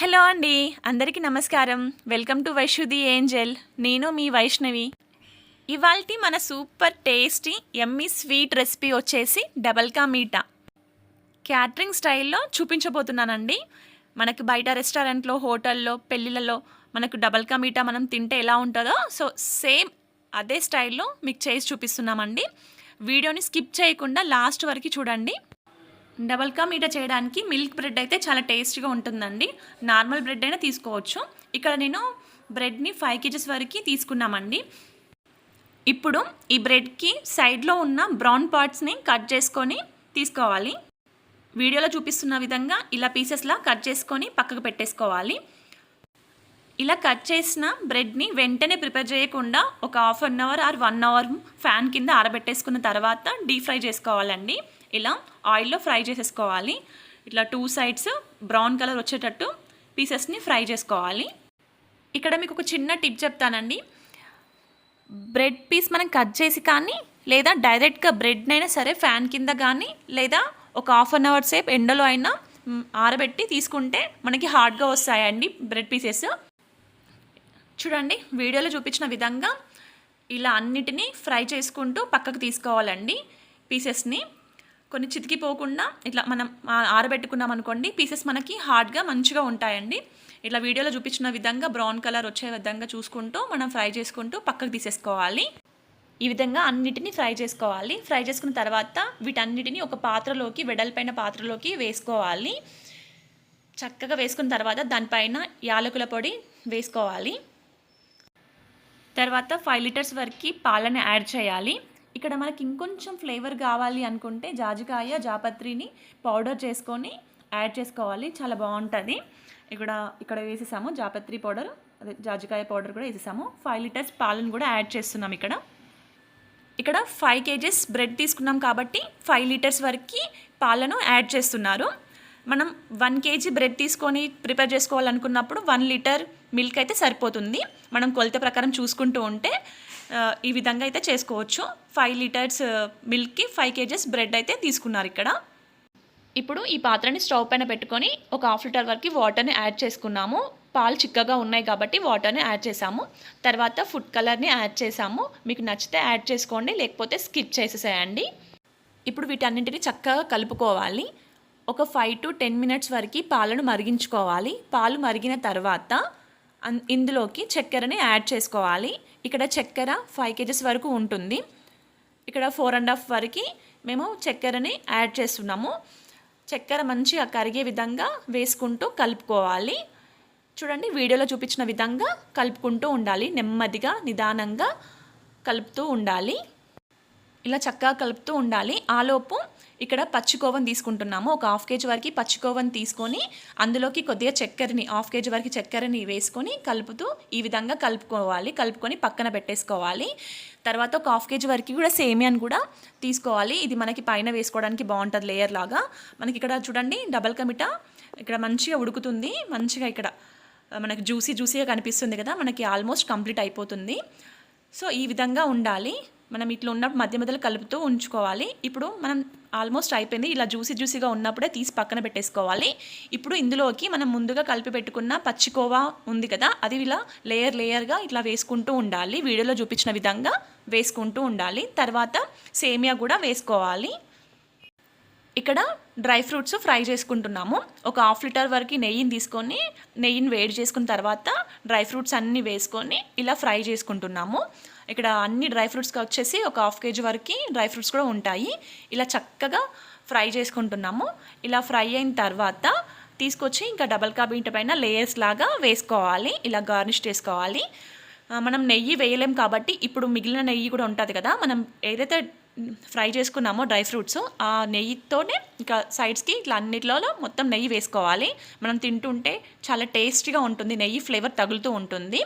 Hello అండి అందరికీ నమస్కారం. Welcome to Vaishu the angel. నేను మీ వైష్ణవి. ఇవాల్టి మన super tasty yummy sweet recipe వచ్చేసి డబల్ కా మీఠా. క్యాటరింగ్ స్టైల్లో చూపించబోతున్నానండి. మనకి బయట రెస్టారెంట్లో హోటల్లో పెళ్ళిళ్ళలో మనకు డబల్ కా మీఠా మనం తింటే ఎలా ఉంటుందో సో సేమ్ అదే స్టైల్లో మీకు చేసి చూపిస్తున్నామండి. వీడియోని స్కిప్ చేయకుండా లాస్ట్ వరకు చూడండి. డబల్ కా మీఠా చేయడానికి మిల్క్ బ్రెడ్ అయితే చాలా టేస్ట్గా ఉంటుందండి. నార్మల్ బ్రెడ్ అయినా తీసుకోవచ్చు. ఇక్కడ నేను బ్రెడ్ని ఫైవ్ కేజెస్ వరకు తీసుకున్నామండి. ఇప్పుడు ఈ బ్రెడ్కి సైడ్లో ఉన్న బ్రౌన్ పార్ట్స్ని కట్ చేసుకొని తీసుకోవాలి. వీడియోలో చూపిస్తున్న విధంగా ఇలా పీసెస్లా కట్ చేసుకొని పక్కకు పెట్టేసుకోవాలి. ఇలా కట్ చేసిన బ్రెడ్ని వెంటనే ప్రిపేర్ చేయకుండా ఒక half an hour or one hour fan కింద ఆరబెట్టేసుకున్న తర్వాత డీప్ ఫ్రై చేసుకోవాలండి. ఇలా ఆయిల్లో ఫ్రై చేసేసుకోవాలి. ఇట్లా టూ సైడ్స్ బ్రౌన్ కలర్ వచ్చేటట్టు పీసెస్ని ఫ్రై చేసుకోవాలి. ఇక్కడ మీకు ఒక చిన్న టిప్ చెప్తానండి. బ్రెడ్ పీస్ మనం కట్ చేసి కానీ లేదా డైరెక్ట్గా బ్రెడ్నైనా సరే ఫ్యాన్ కింద కానీ లేదా ఒక హాఫ్ అన్ అవర్ సేపు ఎండలో అయినా ఆరబెట్టి తీసుకుంటే మనకి హార్డ్గా వస్తాయండి బ్రెడ్ పీసెస్. చూడండి వీడియోలో చూపించిన విధంగా ఇలా అన్నిటినీ ఫ్రై చేసుకుంటూ పక్కకు తీసుకోవాలండి పీసెస్ని. కొన్ని చితికిపోకుండా ఇట్లా మనం ఆరబెట్టుకున్నాం అనుకోండి పీసెస్ మనకి హార్డ్గా మంచిగా ఉంటాయండి. ఇట్లా వీడియోలో చూపించిన విధంగా బ్రౌన్ కలర్ వచ్చే విధంగా చూసుకుంటూ మనం ఫ్రై చేసుకుంటూ పక్కకు తీసేసుకోవాలి. ఈ విధంగా అన్నిటిని ఫ్రై చేసుకోవాలి. ఫ్రై చేసుకున్న తర్వాత వీటన్నిటిని ఒక పాత్రలోకి వెడల్పైన పాత్రలోకి వేసుకోవాలి. చక్కగా వేసుకున్న తర్వాత దానిపైన యాలకుల పొడి వేసుకోవాలి. తర్వాత ఫైవ్ లీటర్స్ వరకు పాలను యాడ్ చేయాలి. ఇక్కడ మనకి ఇంకొంచెం ఫ్లేవర్ కావాలి అనుకుంటే జాజికాయ జాపత్రిని పౌడర్ చేసుకొని యాడ్ చేసుకోవాలి. చాలా బాగుంటుంది. ఇక్కడ ఇక్కడ వేసేసాము జాపత్రి పౌడర్. అదే జాజికాయ పౌడర్ కూడా వేసేసాము. ఫైవ్ లీటర్స్ పాలను కూడా యాడ్ చేస్తున్నాం ఇక్కడ. ఇక్కడ ఫైవ్ కేజెస్ బ్రెడ్ తీసుకున్నాం కాబట్టి ఫైవ్ లీటర్స్ వరకు పాలను యాడ్ చేస్తున్నారు. మనం వన్ కేజీ బ్రెడ్ తీసుకొని ప్రిపేర్ చేసుకోవాలనుకున్నప్పుడు వన్ లీటర్ మిల్క్ అయితే సరిపోతుంది. మనం కొలత ప్రకారం చూసుకుంటూ ఉంటే ఈ విధంగా అయితే చేసుకోవచ్చు. ఫైవ్ లీటర్స్ మిల్క్కి ఫైవ్ కేజెస్ బ్రెడ్ అయితే తీసుకున్నారు ఇక్కడ. ఇప్పుడు ఈ పాత్రని స్టవ్ పైన పెట్టుకొని ఒక హాఫ్ లీటర్ వరకు వాటర్ని యాడ్ చేసుకున్నాము. పాలు చిక్కగా ఉన్నాయి కాబట్టి వాటర్ని యాడ్ చేసాము తర్వాత ఫుడ్ కలర్ని యాడ్ చేసాము మీకు నచ్చితే యాడ్ చేసుకోండి లేకపోతే స్కిప్ చేసేసేయండి. ఇప్పుడు వీటన్నింటిని చక్కగా కలుపుకోవాలి. ఒక ఫైవ్ టు టెన్ మినిట్స్ వరకు పాలను మరిగించుకోవాలి. పాలు మరిగిన తర్వాత అన్- ఇందులోకి చక్కెరని యాడ్ చేసుకోవాలి. ఇక్కడ చక్కెర ఫైవ్ కేజెస్ వరకు ఉంటుంది. ఇక్కడ ఫోర్ అండ్ హాఫ్ వరకు మేము చక్కెరని యాడ్ చేస్తున్నాము. చక్కెర మంచిగా కరిగే విధంగా వేసుకుంటూ కలుపుకోవాలి. చూడండి వీడియోలో చూపించిన విధంగా కలుపుకుంటూ ఉండాలి. నెమ్మదిగా నిదానంగా కలుపుతూ ఉండాలి. ఇలా చక్కగా కలుపుతూ ఉండాలి. ఆలోపు ఇక్కడ పచ్చికోవన్ తీసుకుంటున్నాము. ఒక హాఫ్ కేజీ వరకు పచ్చికోవన్ తీసుకొని అందులోకి కొద్దిగా చక్కెరని హాఫ్ కేజీ వరకు చక్కెరని వేసుకొని కలుపుతూ ఈ విధంగా కలుపుకోవాలి. కలుపుకొని పక్కన పెట్టేసుకోవాలి. తర్వాత ఒక హాఫ్ కేజీ వరకు కూడా సేమియాని కూడా తీసుకోవాలి. ఇది మనకి పైన వేసుకోవడానికి బాగుంటుంది లేయర్ లాగా. మనకి ఇక్కడ చూడండి డబల్ కమిటా ఇక్కడ మంచిగా ఉడుకుతుంది. మంచిగా ఇక్కడ మనకి జ్యూసీ జ్యూసీగా కనిపిస్తుంది కదా. మనకి ఆల్మోస్ట్ కంప్లీట్ అయిపోతుంది. సో ఈ విధంగా ఉండాలి. మనం ఇట్లా ఉన్నప్పుడు మధ్య మధ్యలో కలుపుతూ ఉంచుకోవాలి. ఇప్పుడు మనం ఆల్మోస్ట్ అయిపోయింది. ఇలా జ్యూసీ జ్యూసీగా ఉన్నప్పుడే తీసి పక్కన పెట్టేసుకోవాలి. ఇప్పుడు ఇందులోకి మనం ముందుగా కలిపి పెట్టుకున్న పచ్చికోవా ఉంది కదా అది ఇలా లేయర్ లేయర్గా ఇట్లా వేసుకుంటూ ఉండాలి. వీడియోలో చూపించిన విధంగా వేసుకుంటూ ఉండాలి. తర్వాత సేమియా కూడా వేసుకోవాలి. ఇక్కడ డ్రై ఫ్రూట్స్ ఫ్రై చేసుకుంటున్నాము. ఒక హాఫ్ లీటర్ వరకు నెయ్యిని తీసుకొని నెయ్యిని వేడి చేసుకున్న తర్వాత డ్రై ఫ్రూట్స్ అన్నీ వేసుకొని ఇలా ఫ్రై చేసుకుంటున్నాము. ఇక్కడ అన్ని డ్రై ఫ్రూట్స్కి వచ్చేసి ఒక హాఫ్ కేజీ వరకు డ్రై ఫ్రూట్స్ కూడా ఉంటాయి. ఇలా చక్కగా ఫ్రై చేసుకుంటున్నాము. ఇలా ఫ్రై అయిన తర్వాత తీసుకొచ్చి ఇంకా డబల్ కా బీట పైన లేయర్స్ లాగా వేసుకోవాలి. ఇలా గార్నిష్ చేసుకోవాలి. మనం నెయ్యి వేయలేం కాబట్టి ఇప్పుడు మిగిలిన నెయ్యి కూడా ఉంటుంది కదా మనం ఏదైతే ఫ్రై చేసుకున్నామో డ్రై ఫ్రూట్స్ ఆ నెయ్యితోనే ఇంకా సైడ్స్కి ఇట్లా అన్నిటిలో మొత్తం నెయ్యి వేసుకోవాలి. మనం తింటుంటే చాలా టేస్టీగా ఉంటుంది నెయ్యి ఫ్లేవర్ తగులుతూ ఉంటుంది.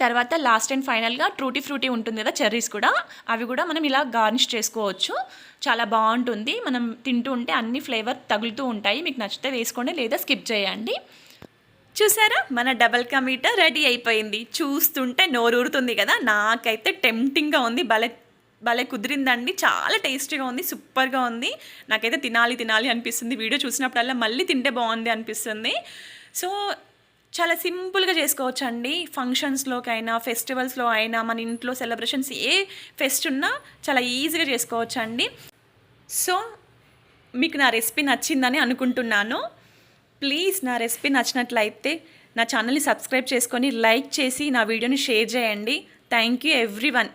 తర్వాత లాస్ట్ అండ్ ఫైనల్గా ట్రూటీ ఫ్రూటీ ఉంటుంది కదా చెర్రీస్ కూడా. అవి కూడా మనం ఇలా గార్నిష్ చేసుకోవచ్చు. చాలా బాగుంటుంది. మనం తింటూ ఉంటే అన్ని ఫ్లేవర్ తగులుతూ ఉంటాయి. మీకు నచ్చితే వేసుకోండి లేదా స్కిప్ చేయండి. చూసారా? మన డబల్ కా రెడీ అయిపోయింది. చూస్తుంటే నోరూరుతుంది కదా. నాకైతే టెంప్టింగ్గా ఉంది. భలే భలే కుదిరిందండి. చాలా టేస్టీగా ఉంది. సూపర్గా ఉంది. నాకైతే తినాలి తినాలి అనిపిస్తుంది. వీడియో చూసినప్పుడల్లా మళ్ళీ తింటే బాగుంది అనిపిస్తుంది. సో చాలా సింపుల్గా చేసుకోవచ్చు అండి ఫంక్షన్స్లోకైనా ఫెస్టివల్స్లో అయినా మన ఇంట్లో సెలబ్రేషన్స్ ఏ ఫెస్ట్ ఉన్నా చాలా ఈజీగా చేసుకోవచ్చు అండి సో మీకు నా రెసిపీ నచ్చిందని అనుకుంటున్నాను. ప్లీజ్ నా రెసిపీ నచ్చినట్లయితే నా ఛానల్ని సబ్స్క్రైబ్ చేసుకొని లైక్ చేసి నా వీడియోని షేర్ చేయండి. Thank you every one